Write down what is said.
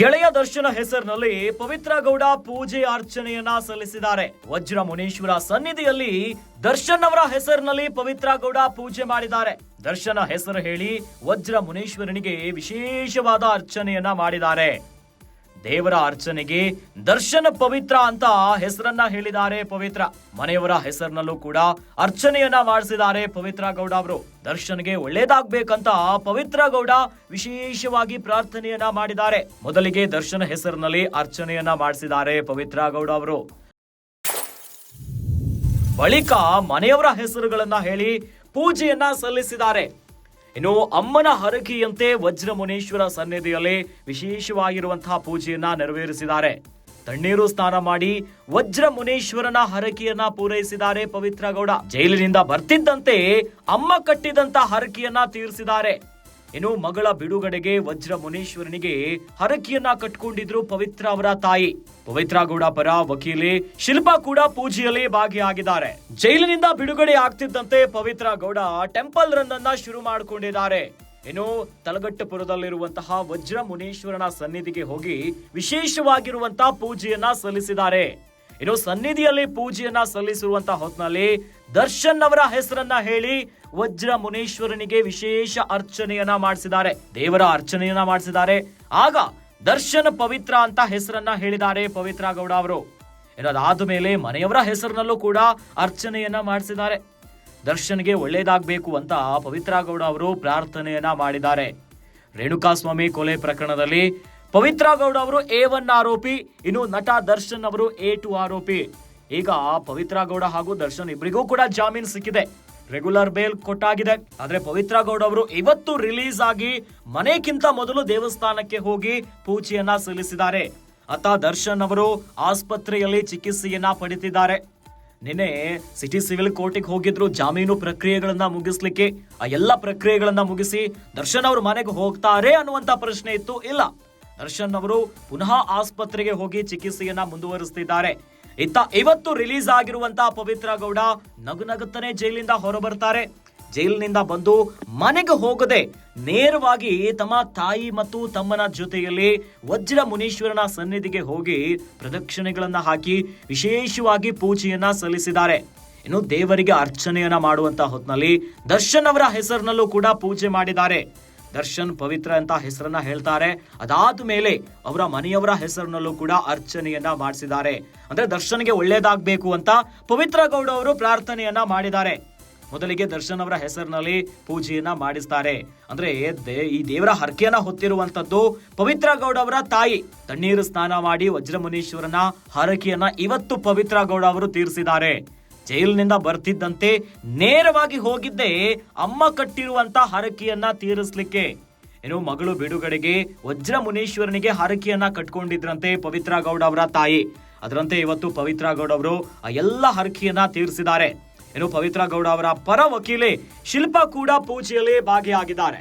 ಗೆಳೆಯ ದರ್ಶನ ಹೆಸರಿನಲ್ಲಿ ಪವಿತ್ರ ಗೌಡ ಪೂಜೆ ಅರ್ಚನೆಯನ್ನ ಸಲ್ಲಿಸಿದ್ದಾರೆ. ವಜ್ರ ಮುನೀಶ್ವರ ಸನ್ನಿಧಿಯಲ್ಲಿ ದರ್ಶನ್ ಅವರ ಹೆಸರಿನಲ್ಲಿ ಪವಿತ್ರ ಗೌಡ ಪೂಜೆ ಮಾಡಿದ್ದಾರೆ. ದರ್ಶನ ಹೆಸರು ಹೇಳಿ ವಜ್ರ ಮುನೀಶ್ವರನಿಗೆ ವಿಶೇಷವಾದ ಅರ್ಚನೆಯನ್ನ ಮಾಡಿದ್ದಾರೆ. ದೇವರ ಅರ್ಚನೆಗೆ ದರ್ಶನ ಪವಿತ್ರ ಅಂತ ಹೆಸರನ್ನ ಹೇಳಿದ್ದಾರೆ ಪವಿತ್ರ. ಮನೆಯವರ ಹೆಸರಿನಲ್ಲೂ ಕೂಡ ಅರ್ಚನೆಯನ್ನ ಮಾಡಿಸಿದ್ದಾರೆ ಪವಿತ್ರ ಗೌಡ ಅವರು. ದರ್ಶನ್ಗೆ ಒಳ್ಳೇದಾಗ್ಬೇಕಂತ ಪವಿತ್ರ ಗೌಡ ವಿಶೇಷವಾಗಿ ಪ್ರಾರ್ಥನೆಯನ್ನ ಮಾಡಿದ್ದಾರೆ. ಮೊದಲಿಗೆ ದರ್ಶನ ಹೆಸರಿನಲ್ಲಿ ಅರ್ಚನೆಯನ್ನ ಮಾಡಿಸಿದ್ದಾರೆ ಪವಿತ್ರ ಗೌಡ ಅವರು. ಬಳಿಕ ಮನೆಯವರ ಹೆಸರುಗಳನ್ನ ಹೇಳಿ ಪೂಜೆಯನ್ನ ಸಲ್ಲಿಸಿದ್ದಾರೆ. ಇನ್ನು ಅಮ್ಮನ ಹರಕೆಯಂತೆ ವಜ್ರ ಮುನೇಶ್ವರ ಸನ್ನಿಧಿಯಲ್ಲಿ ವಿಶೇಷವಾಗಿರುವಂತಹ ಪೂಜೆಯನ್ನ ನೆರವೇರಿಸಿದ್ದಾರೆ. ತಣ್ಣೀರು ಸ್ನಾನ ಮಾಡಿ ವಜ್ರ ಮುನೇಶ್ವರನ ಹರಕೆಯನ್ನ ಪೂರೈಸಿದ್ದಾರೆ ಪವಿತ್ರ ಗೌಡ. ಜೈಲಿನಿಂದ ಬರ್ತಿದ್ದಂತೆ ಅಮ್ಮ ಕಟ್ಟಿದಂತ ಹರಕೆಯನ್ನ ತೀರಿಸಿದ್ದಾರೆ. ಇನ್ನು ಮಗಳ ಬಿಡುಗಡೆಗೆ ವಜ್ರ ಮುನೀಶ್ವರನಿಗೆ ಹರಕೆಯನ್ನ ಕಟ್ಕೊಂಡಿದ್ರು ಪವಿತ್ರ ಅವರ ತಾಯಿ. ಪವಿತ್ರ ಗೌಡ ಪರ ವಕೀಲಿ ಶಿಲ್ಪಾ ಕೂಡ ಪೂಜೆಯಲ್ಲಿ ಭಾಗಿಯಾಗಿದ್ದಾರೆ. ಜೈಲಿನಿಂದ ಬಿಡುಗಡೆ ಆಗ್ತಿದ್ದಂತೆ ಪವಿತ್ರ ಗೌಡ ಟೆಂಪಲ್ ರನ್ ಶುರು ಮಾಡಿಕೊಂಡಿದ್ದಾರೆ. ಏನು ತಲಗಟ್ಟಪುರದಲ್ಲಿರುವಂತಹ ವಜ್ರ ಮುನೇಶ್ವರನ ಸನ್ನಿಧಿಗೆ ಹೋಗಿ ವಿಶೇಷವಾಗಿರುವಂತಹ ಪೂಜೆಯನ್ನ ಸಲ್ಲಿಸಿದ್ದಾರೆ. ಇನ್ನು ಸನ್ನಿಧಿಯಲ್ಲಿ ಪೂಜೆಯನ್ನ ಸಲ್ಲಿಸಿರುವಂತಹ ಹೊತ್ತಿನಲ್ಲಿ ದರ್ಶನ್ ಅವರ ಹೆಸರನ್ನ ಹೇಳಿ ವಜ್ರ ಮುನೇಶ್ವರನಿಗೆ ವಿಶೇಷ ಅರ್ಚನೆಯನ್ನ ಮಾಡಿಸಿದ್ದಾರೆ. ದೇವರ ಅರ್ಚನೆಯನ್ನ ಮಾಡಿಸಿದ್ದಾರೆ. ಆಗ ದರ್ಶನ ಪವಿತ್ರ ಅಂತ ಹೆಸರನ್ನ ಹೇಳಿದ್ದಾರೆ ಪವಿತ್ರ ಗೌಡ ಅವರು. ಇನ್ನು ಮೇಲೆ ಮನೆಯವರ ಹೆಸರಿನಲ್ಲೂ ಕೂಡ ಅರ್ಚನೆಯನ್ನ ಮಾಡಿಸಿದ್ದಾರೆ. ದರ್ಶನ್ಗೆ ಒಳ್ಳೇದಾಗಬೇಕು ಅಂತ ಪವಿತ್ರ ಗೌಡ ಅವರು ಪ್ರಾರ್ಥನೆಯನ್ನ ಮಾಡಿದ್ದಾರೆ. ರೇಣುಕಾಸ್ವಾಮಿ ಕೊಲೆ ಪ್ರಕರಣದಲ್ಲಿ ಪವಿತ್ರ ಗೌಡ ಅವರು ಎ ಒನ್ ಆರೋಪಿ, ಇನ್ನು ನಟ ದರ್ಶನ್ ಅವರು ಎ ಟು ಆರೋಪಿ. ಈಗ ಪವಿತ್ರ ಗೌಡ ಹಾಗೂ ದರ್ಶನ್ ಇಬ್ಬರಿಗೂ ಕೂಡ ಜಾಮೀನು ಸಿಕ್ಕಿದೆ. ರೆಗ್ಯುಲರ್ ಬೇಲ್ ಕೊಟ್ಟಾಗಿದೆ. ಆದ್ರೆ ಪವಿತ್ರ ಗೌಡ ಅವರು ಇವತ್ತು ರಿಲೀಸ್ ಆಗಿ ಮನೆಗಿಂತ ಮೊದಲು ದೇವಸ್ಥಾನಕ್ಕೆ ಹೋಗಿ ಪೂಜೆಯನ್ನ ಸಲ್ಲಿಸಿದ್ದಾರೆ. ಅತ್ತ ದರ್ಶನ್ ಅವರು ಆಸ್ಪತ್ರೆಯಲ್ಲಿ ಚಿಕಿತ್ಸೆಯನ್ನ ಪಡಿತಿದ್ದಾರೆ ನಿನ್ನೆ ಸಿಟಿ ಸಿವಿಲ್ ಕೋರ್ಟಿಗೆ ಹೋಗಿದ್ರು. ಜಾಮೀನು ಪ್ರಕ್ರಿಯೆಗಳನ್ನ ಮುಗಿಸ್ಲಿಕ್ಕೆ. ಆ ಎಲ್ಲ ಪ್ರಕ್ರಿಯೆಗಳನ್ನ ಮುಗಿಸಿ ದರ್ಶನ್ ಅವರು ಮನೆಗೆ ಹೋಗ್ತಾರೆ ಅನ್ನುವಂತ ಪ್ರಶ್ನೆ ಇತ್ತು. ಇಲ್ಲ. ದರ್ಶನ್ ಅವರು ಪುನಃ ಆಸ್ಪತ್ರೆಗೆ ಹೋಗಿ ಚಿಕಿತ್ಸೆಯನ್ನ ಮುಂದುವರಿಸ್ತಿದ್ದಾರೆ. ಇತ್ತ ಇವತ್ತು ರಿಲೀಸ್ ಆಗಿರುವಂತಹ ಪವಿತ್ರ ಗೌಡ ನಗು ನಗುತ್ತಾನೆ ಜೈಲಿಂದ ಹೊರಬರ್ತಾರೆ. ಜೈಲಿನಿಂದ ಬಂದು ಮನೆಗೆ ಹೋಗದೆ ನೇರವಾಗಿ ತಮ್ಮ ತಾಯಿ ಮತ್ತು ತಮ್ಮನ ಜೊತೆಯಲ್ಲಿ ವಜ್ರ ಮುನೀಶ್ವರನ ಸನ್ನಿಧಿಗೆ ಹೋಗಿ ಪ್ರದಕ್ಷಿಣೆಗಳನ್ನ ಹಾಕಿ ವಿಶೇಷವಾಗಿ ಪೂಜೆಯನ್ನ ಸಲ್ಲಿಸಿದ್ದಾರೆ. ಇನ್ನು ದೇವರಿಗೆ ಅರ್ಚನೆಯನ್ನ ಮಾಡುವಂತ ಹೊತ್ತಿನಲ್ಲಿ ದರ್ಶನ್ ಅವರ ಹೆಸರಿನಲ್ಲೂ ಕೂಡ ಪೂಜೆ ಮಾಡಿದ್ದಾರೆ. ದರ್ಶನ್ ಪವಿತ್ರ ಅಂತ ಹೆಸರನ್ನ ಹೇಳ್ತಾರೆ. ಅದಾದ ಮೇಲೆ ಅವರ ಮನೆಯವರ ಹೆಸರಿನಲ್ಲೂ ಕೂಡ ಅರ್ಚನೆಯನ್ನ ಮಾಡಿಸಿದ್ದಾರೆ. ಅಂದ್ರೆ ದರ್ಶನ್ಗೆ ಒಳ್ಳೇದಾಗಬೇಕು ಅಂತ ಪವಿತ್ರ ಗೌಡ ಅವರು ಪ್ರಾರ್ಥನೆಯನ್ನ ಮಾಡಿದ್ದಾರೆ. ಮೊದಲಿಗೆ ದರ್ಶನ್ ಅವರ ಹೆಸರಿನಲ್ಲಿ ಪೂಜೆಯನ್ನ ಮಾಡಿಸ್ತಾರೆ. ಅಂದ್ರೆ ಈ ದೇವರ ಹರಕೆಯನ್ನ ಹೊತ್ತಿರುವಂತದ್ದು ಪವಿತ್ರ ಗೌಡ ಅವರ ತಾಯಿ. ತಣ್ಣೀರು ಸ್ನಾನ ಮಾಡಿ ವಜ್ರಮುನೀಶ್ವರನ ಹರಕೆಯನ್ನ ಇವತ್ತು ಪವಿತ್ರ ಗೌಡ ಅವರು ತೀರಿಸಿದ್ದಾರೆ. ಜೈಲಿನಿಂದ ಬರ್ತಿದ್ದಂತೆ ನೇರವಾಗಿ ಹೋಗಿದ್ದೆ ಅಮ್ಮ ಕಟ್ಟಿರುವಂತ ಹರಕೆಯನ್ನ ತೀರಿಸ್ಲಿಕ್ಕೆ. ಏನು ಮಗಳು ಬಿಡುಗಡೆಗೆ ವಜ್ರ ಮುನೀಶ್ವರನಿಗೆ ಹರಕೆಯನ್ನ ಕಟ್ಕೊಂಡಿದ್ರಂತೆ ಪವಿತ್ರ ಗೌಡ ಅವರ ತಾಯಿ. ಅದರಂತೆ ಇವತ್ತು ಪವಿತ್ರ ಗೌಡ ಅವರು ಆ ಎಲ್ಲ ಹರಕೆಯನ್ನ ತೀರಿಸಿದ್ದಾರೆ. ಏನು ಪವಿತ್ರ ಗೌಡ ಅವರ ಪರ ವಕೀಲೆ ಶಿಲ್ಪ ಕೂಡ ಪೂಜೆಯಲ್ಲಿ ಭಾಗಿಯಾಗಿದ್ದಾರೆ.